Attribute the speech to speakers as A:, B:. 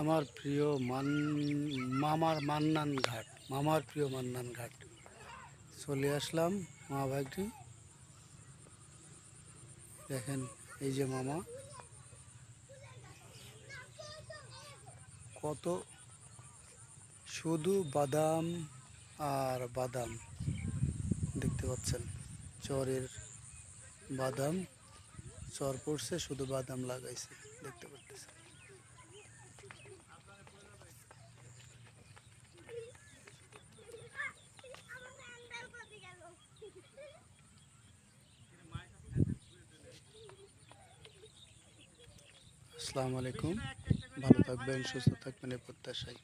A: আমার প্রিয় মান, মামার মান্নান ঘাট মামার প্রিয় মান্নান ঘাট চলে আসলাম মা ভাইটি। দেখেন, এই যে মামা। কত শুধু বাদাম আর বাদাম দেখতে পাচ্ছেন। চরের বাদাম, চর পড়ছে, শুধু বাদাম লাগাইছে, দেখতে পাচ্ছেন। আসসালামু আলাইকুম। ভালো থাকবেন সুস্থ থাকবেন এই প্রত্যাশায়।